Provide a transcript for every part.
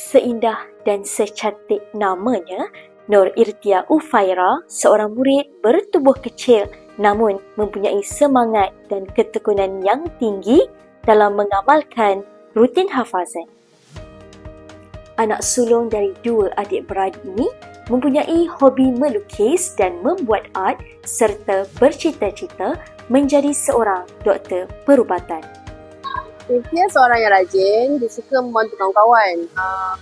Seindah dan secantik namanya, Nur Irtia Ufaira, seorang murid bertubuh kecil namun mempunyai semangat dan ketekunan yang tinggi dalam mengamalkan rutin hafazan. Anak sulung dari dua adik-beradik ini mempunyai hobi melukis dan membuat art serta bercita-cita menjadi seorang doktor perubatan. Dia seorang yang rajin, dia suka membantu kawan-kawan. Uh,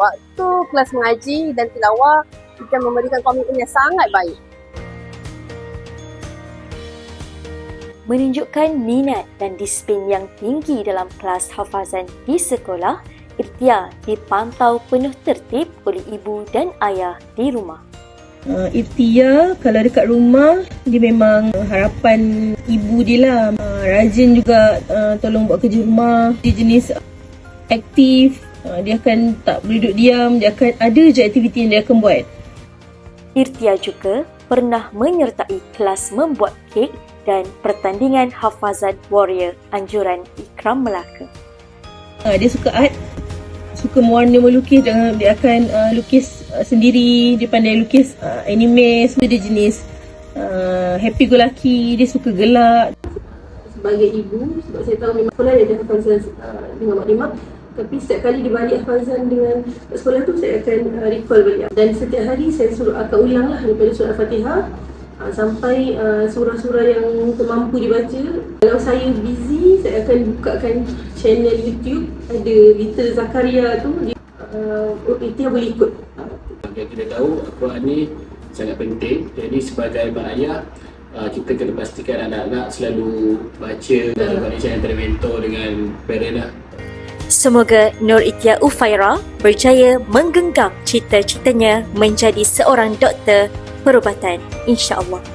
waktu kelas mengaji dan tilawah, kita memberikan komitmen yang sangat baik. Menunjukkan minat dan disiplin yang tinggi dalam kelas hafazan di sekolah, Irtia dipantau penuh tertib oleh ibu dan ayah di rumah. Uh, Irtia kalau dekat rumah dia memang harapan ibu dia lah uh, rajin juga uh, tolong buat kerja rumah. Dia jenis aktif uh, dia akan tak boleh duduk diam dia akan ada je aktiviti yang dia akan buat. Irtia juga pernah menyertai kelas membuat kek dan pertandingan hafazan warrior anjuran Ikram Melaka. Uh, dia suka art suka mewarna melukis dan dia akan uh, lukis uh, sendiri dia pandai lukis uh, anime so dia jenis uh, happy go lucky dia suka gelak sebagai ibu sebab saya tahu memang sekolah dia ada hafazan uh, dengan maklimat tapi setiap kali dia balik hafazan dengan sekolah tu saya akan uh, recall balik. Dan setiap hari saya suruh akan ulang lah daripada surah Fatihah uh, sampai uh, surah-surah yang termampu dibaca. Kalau saya busy saya akan bukakan channel YouTube ada Little Zakaria tu dia, uh, itu yang boleh ikut. Yang kita tahu Al-Quran ni sangat penting. Jadi sebagai mak ayah uh, kita kena pastikan anak-anak selalu baca dalam kondisi antara mentor dengan parent lah Semoga Nur Itia Ufaira berjaya menggenggam cita-citanya menjadi seorang doktor perubatan insya-Allah.